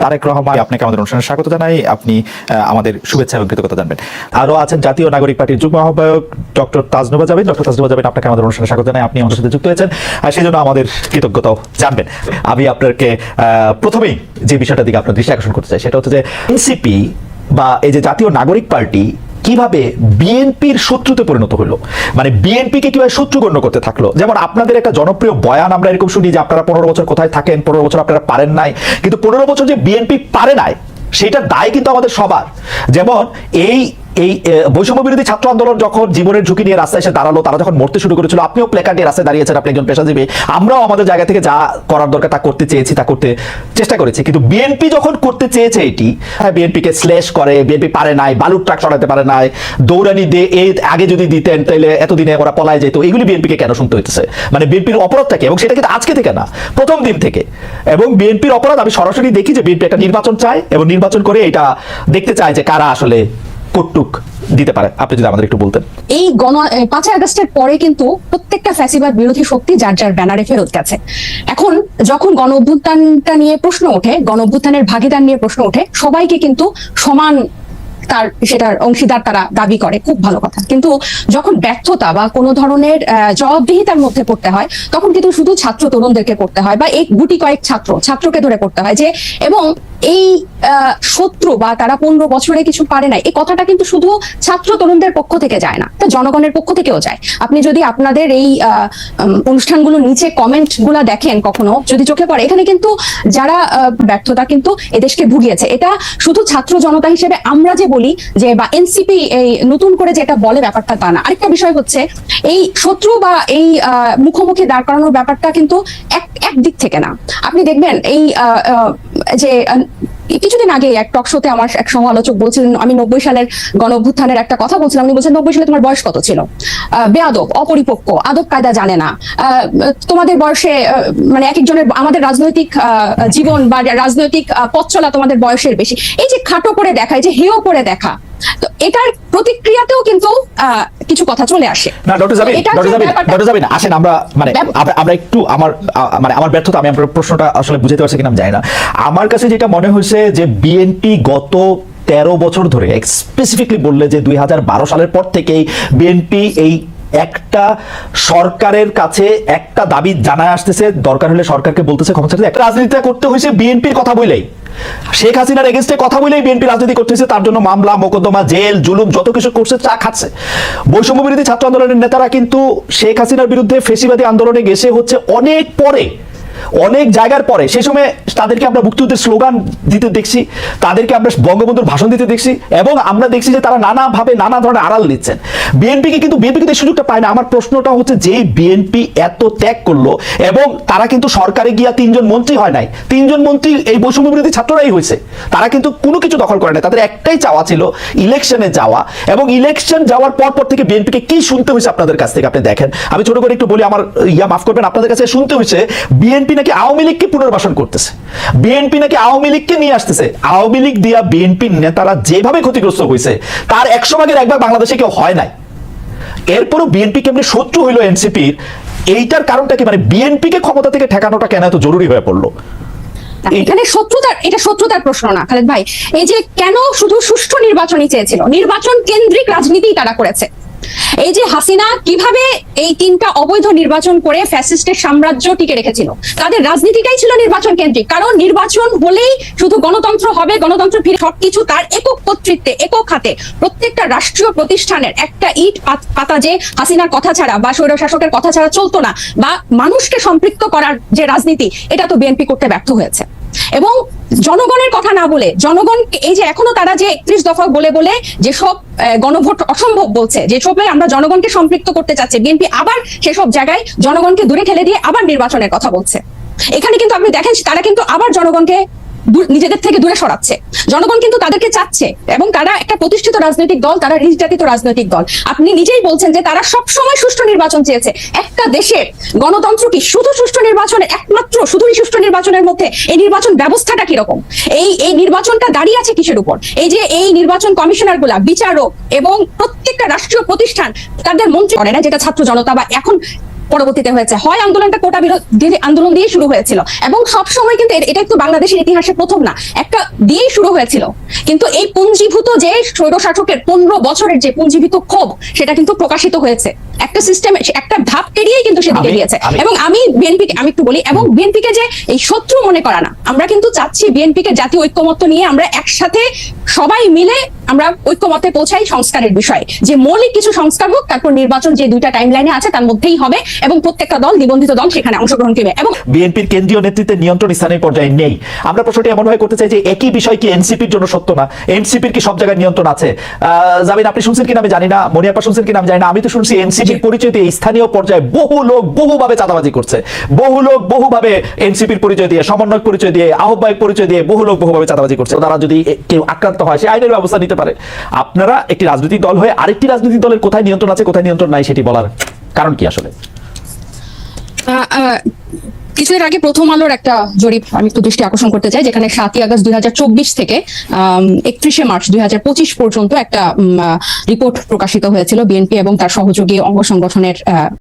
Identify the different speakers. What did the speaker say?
Speaker 1: তারেক রহমান, আপনাকে আমাদের অনুষ্ঠানে স্বাগত জানাই। আপনি আমাদের শুভেচ্ছা এবং কৃতজ্ঞতা জানবেন। আরও আছেন জাতীয় নাগরিক পার্টির যুগ্ম আহ্বায়ক ডক্টর তাজনুবা যাবেন ডক্টর তাজনুবা যাবেন আপনাকে আমাদের অনুষ্ঠানে স্বাগত জানাই। আপনি আমাদের সাথে যুক্ত হয়েছেন আর সেই জন্য আমাদের কৃতজ্ঞতাও জানবেন। আমি আপনাকে প্রথমেই যে বিষয়টার দিকে আপনার দৃষ্টি আকর্ষণ করতে চাই, সেটা হচ্ছে যে এনসিপি বা এই যে জাতীয় নাগরিক পার্টি কীভাবে বিএনপির শত্রুতে পরিণত হলো? মানে বিএনপিকে কীভাবে শত্রু গণ্য করতে থাকল? যেমন আপনাদের একটা জনপ্রিয় বয়ান আমরা এরকম শুনি যে আপনারা পনেরো বছর কোথায় থাকেন, পনেরো বছর আপনারা পারেন নাই। কিন্তু পনেরো বছর যে বিএনপি পারে নাই, সেটা দায় কিন্তু আমাদের সবার। যেমন এই এই বৈষম্য বিরোধী ছাত্র আন্দোলন যখন জীবনের ঝুঁকি নিয়ে রাস্তায় এসে দাঁড়াল, তারা যখন মরতে শুরু করেছিল, আপনিও প্লেকার্ড নিয়ে রাস্তায় দাঁড়িয়েছেন, আপনি একজন পেশাজীবী। আমরাও আমাদের জায়গা থেকে যা করার দরকার তা করতে চেয়েছি, তা করতে চেষ্টা করেছি। কিন্তু বিএনপি যখন করতে চেয়েছে এটি হ্যাঁ বিএনপিকে স্লেশ করে বিএনপি পারে নাই, বালুর ট্রাক সরাতে পারে নাই, দৌড়ানি দিয়ে এই আগে যদি দিতেন, তাহলে এতদিনে ওরা পলায় যেত, এগুলি বিএনপিকে কেন শুনতে হইতেছে? মানে বিএনপির অপরাধটা কি? এবং সেটা কিন্তু আজকে থেকে না, প্রথম দিন থেকে। এবং বিএনপির অপরাধ, আমি সরাসরি দেখি যে বিএনপি একটা নির্বাচন চায়, এবং নির্বাচন করে এটা দেখতে চায় যে কারা আসলে কটুক দিতে পারে। আপনি যদি আমাদের একটু বলতেন।
Speaker 2: এই গণ পাঁচই আগস্টের পরে কিন্তু প্রত্যেকটা ফ্যাসিবাদ বিরোধী শক্তি যার যার ব্যানারে ফেরত গেছে। এখন যখন গণ অভ্যুত্থানটা নিয়ে প্রশ্ন ওঠে, গণ অভ্যুত্থানের ভাগিদার নিয়ে প্রশ্ন ওঠে, সবাইকে কিন্তু সমান তার সেটার অংশীদার তারা দাবি করে, খুব ভালো কথা। কিন্তু যখন ব্যর্থতা বা কোনো ধরনের জবাবদিহিতার মধ্যে পড়তে হয়, তখন কিন্তু শুধু ছাত্র তরুণদেরকে করতে হয় বা এই গুটি কয়েক ছাত্র, ছাত্রকে ধরে করতে হয় যে, এবং এই শত্রু বা তারা পনেরো বছরে কিছু পারে না এই কথাটা কিন্তু শুধু ছাত্র তরুণদের পক্ষ থেকে যায় না তা জনগণের পক্ষ থেকেও যায়। আপনি যদি আপনাদের এই অনুষ্ঠানগুলো নিচে কমেন্টগুলা দেখেন কখনো, যদি চোখে পড়ে, এখানে কিন্তু যারা ব্যর্থতা কিন্তু এদেশকে ভুগিয়েছে। এটা শুধু ছাত্র জনতা হিসেবে আমরা যে বলি যে বা এনসিপি এই নতুন করে যে এটা বলে ব্যাপারটা তা না। আরেকটা বিষয় হচ্ছে, এই শত্রু বা এই মুখোমুখি দাঁড় করানোর ব্যাপারটা কিন্তু এক এক দিক থেকে না। আপনি দেখবেন এই যে কিছুদিন আগে এক টক শোতে আমার এক সমালোচক বলছিলেন, আমি নব্বই সালের গণ অভ্যুত্থানের একটা কথা বলছিলাম। উনি বলছেন, নব্বই সালে তোমার বয়স কত ছিল? বেয়াদব অপরিপক্ক আদব কায়দা জানে না। তোমাদের বয়সে মানে এক একজনের আমাদের রাজনৈতিক জীবন বা রাজনৈতিক পথ চলা তোমাদের বয়সের বেশি। এই যে খাটো করে দেখা এই যে হেয় করে দেখা তো এটার প্রতিক্রিয়াতেও কিন্তু আহ, কিছু কথা চলে আসে।
Speaker 1: না doctor Jabin doctor Jabin doctor Jabin আসেন আমরা মানে আমরা- একটু আমার মানে আমার ব্যর্থতা আমি আপনার প্রশ্নটা আসলে বুঝতে পারছি কিনা আমি জানি না। আমার কাছে যেটা মনে হয়েছে যে বিএনপি গত তেরো বছর ধরে স্পেসিফিকলি বললে যে দুই হাজার বারো সালের পর থেকেই বিএনপি এই একটা সরকারের কাছে একটা দাবি জানায় আসতেছে। দরকার হলে সরকারকে বলতেছে ক্ষমতা একটা রাজনীতিটা করতে হয়েছে বিএনপির কথা বলেই শেখ হাসিনার এগেনস্টে কথা বলেই বিএনপি রাজনীতি করতেছে, তার জন্য মামলা, মোকদ্দমা, জেল, জুলুম, যত কিছু করছে, চা খাচ্ছে। বৈষম্য বিরোধী ছাত্র আন্দোলনের নেতারা কিন্তু শেখ হাসিনার বিরুদ্ধে ফেসিবাদী আন্দোলনে গেছে হচ্ছে অনেক পরে। অনেক জায়গার পরে সেই সময় তাদেরকে আমরা মুক্তিযুদ্ধের স্লোগান দিতে দেখছি, তাদেরকে আমরা বঙ্গবন্ধুর ভাষণ দিতে দেখছি, এবং আমরা দেখছি যে তারা নানাভাবে নানা ধরনের আড়াল দিচ্ছেন বিএনপিকে কিন্তু, বিএনপি কিন্তু সুযোগটা পায় না। আমার প্রশ্নটা হচ্ছে যে বিএনপি এত ত্যাগ করল, এবং তারা কিন্তু সরকারে গিয়া তিনজন মন্ত্রী হয় নাই, তিনজন মন্ত্রী এই বৈষম্য বিরোধী ছাত্ররাই হয়েছে, তারা কিন্তু কোনো কিছু দখল করে না তাদের একটাই চাওয়া ছিল, ইলেকশনে যাওয়া, এবং ইলেকশন যাওয়ার পর পর থেকে বিএনপিকে কি শুনতে হয়েছে আপনাদের কাছ থেকে? আপনি দেখেন, আমি ছোট করে একটু বলি, আমার ইয়া, মাফ করবেন, আপনাদের কাছে শুনতে হয়েছে, বিএনপি নাকি আওয়ামী লীগকে পুনর্বাসন করতেছে? বিএনপি নাকি আওয়ামী লীগকে নিয়ে আসতেছে? আওয়ামী লীগ দিয়া বিএনপির নেতারা যেভাবে ক্ষতিগ্রস্ত হয়েছে, তার একশো ভাগের একবার বাংলাদেশে কেউ হয় নাই। এরপরও বিএনপি কেমনি শত্রু হইল এনসিপির? এইটার কারণটা কি? মানে বিএনপি কে ক্ষমতা থেকে ঠেকানোটা কেন এত জরুরি হয়ে পড়ল?
Speaker 2: এখানে শত্রুতার, এটা শত্রুতার প্রশ্ন না, খালেদ ভাই। এই যে কেন শুধু সুষ্ঠু নির্বাচনই চেয়েছিল? নির্বাচন কেন্দ্রিক রাজনীতি তারা করেছে। এই যে হাসিনা কীভাবে এই তিনটা অবৈধ নির্বাচন করে ফ্যাসিস্টের সাম্রাজ্য টিকে রেখেছিল? তাদের রাজনীতিটাই ছিল নির্বাচন কেন্দ্রিক। কারণ নির্বাচন হলেই শুধু গণতন্ত্র হবে, গণতন্ত্র ফিরে সবকিছু তার একক কর্তৃত্বে, একক হাতে। প্রত্যেকটা রাষ্ট্রীয় প্রতিষ্ঠানের একটা ইট পাত- যে হাসিনার কথা ছাড়া বা স্বৈর শাসকের কথা ছাড়া চলতো না, বা মানুষকে সম্পৃক্ত করার যে রাজনীতি, এটা তো বিএনপি করতে ব্যর্থ হয়েছে। এবং জনগণের কথা না বলে, জনগণ, এই যে এখনও তারা যে একত্রিশ দফা বলে বলে যেসব গণভোট অসম্ভব বলছে যেসবে আমরা জনগণকে সম্পৃক্ত করতে চাচ্ছি, বিএনপি আবার সেসব জায়গায় জনগণকে দূরে ঠেলে দিয়ে আবার নির্বাচনের কথা বলছে। এখানে কিন্তু আপনি দেখেন, তারা কিন্তু আবার জনগণকে নিজেদের থেকে দূরে সরাচ্ছে। জনগণ কিন্তু তাদেরকে চাচ্ছে এবং তারা একটা প্রতিষ্ঠিত রাজনৈতিক দল, তারা নির্যাতিত রাজনৈতিক দল। আপনি নিজেই বলছেন যে তারা সব সময় সুষ্ঠু নির্বাচন চেয়েছে। একটা দেশের গণতন্ত্র কি শুধু সুষ্ঠু নির্বাচনের একমাত্র, শুধুই সুষ্ঠু নির্বাচনের মধ্যে এই নির্বাচন ব্যবস্থাটা কীরকম? এই এই নির্বাচনটা দাঁড়িয়ে আছে কিসের উপর? এই যে এই নির্বাচন কমিশনারগুলা বিচারক এবং প্রত্যেকটা রাষ্ট্রীয় প্রতিষ্ঠান তাদের মন্ত্রী করে না, যেটা ছাত্র জনতা বা এখন পরবর্তীতে হয়েছে। হয় আন্দোলনটা কোটা বিরোধী আন্দোলন দিয়ে শুরু হয়েছিল এবং সব সময় কিন্তু এটা একটু বাংলাদেশের ইতিহাসে প্রথম না, একটা দিয়েই শুরু হয়েছিল। কিন্তু এই পুঞ্জীভূত যে স্বৈরশাসকের পনেরো বছরের যে পুঞ্জীভূত ক্ষোভ, সেটা কিন্তু প্রকাশিত হয়েছে। একটা সিস্টেম একটা ধাপ পেরিয়েই কিন্তু সেদিকে গিয়েছে এবং আমি বিএনপি আমি একটু বলি এবং বিএনপি কে যে এই শত্রু মনে করা না আমরা কিন্তু চাচ্ছি বিএনপি কে জাতীয় ঐক্যমত্য নিয়ে আমরা একসাথে সবাই মিলে আমরা ঐক্যমতে পৌঁছাই সংস্কারের বিষয়ে। যে মৌলিক কিছু সংস্কার হোক তারপর নির্বাচন যে দুইটা টাইম লাইনে আছে তার মধ্যেই হবে এবং প্রত্যেকটা দল নিবন্ধিত দল সেখানে অংশগ্রহণ করবে। এবং
Speaker 1: বিএনপির কেন্দ্রীয় নেতৃত্বের নিয়ন্ত্রণ স্থানীয় পর্যায়ে নেই। আমরা প্রশ্নটি এমন ভাবে করতে চাই যে একই বিষয় কি এনসিপির জন্য সত্য না? এনসিপির কি সব জায়গায় নিয়ন্ত্রণ আছে? জামিন আপনি শুনছেন কিনা আমি জানি না মনিয়াপা শুনছেন কিনা আমি জানি না আমি তো শুনছি এনসিপির পরিচয় দিয়ে স্থানীয় পর্যায়ে বহু লোক বহুভাবে চাঁদাবাজি করছে। বহু লোক বহুভাবে এনসিপির পরিচয় দিয়ে, সমন্বয়ক পরিচয় দিয়ে, আহ্বায়ক পরিচয় দিয়ে বহু লোক বহুভাবে চাঁদাবাজি করছে। তারা যদি কেউ আক্রান্ত হয়, সে আইনের ব্যবস্থা নিতে পারে। আপনারা একটি রাজনৈতিক দল হয়ে আরেকটি রাজনৈতিক দলের কোথায় নিয়ন্ত্রণ আছে, কোথায় নিয়ন্ত্রণ নাই সেটি বলার কারণ কি আসলে?
Speaker 2: কিছুদিন আগে প্রথম আলোর একটা জরিপ আমি একটু দৃষ্টি আকর্ষণ করতে চাই, যেখানে সাতই আগস্ট দুই হাজার চব্বিশ থেকে একত্রিশে মার্চ দুই হাজার পঁচিশ পর্যন্ত একটা রিপোর্ট প্রকাশিত হয়েছিল বিএনপি এবং তার সহযোগী অঙ্গ সংগঠনের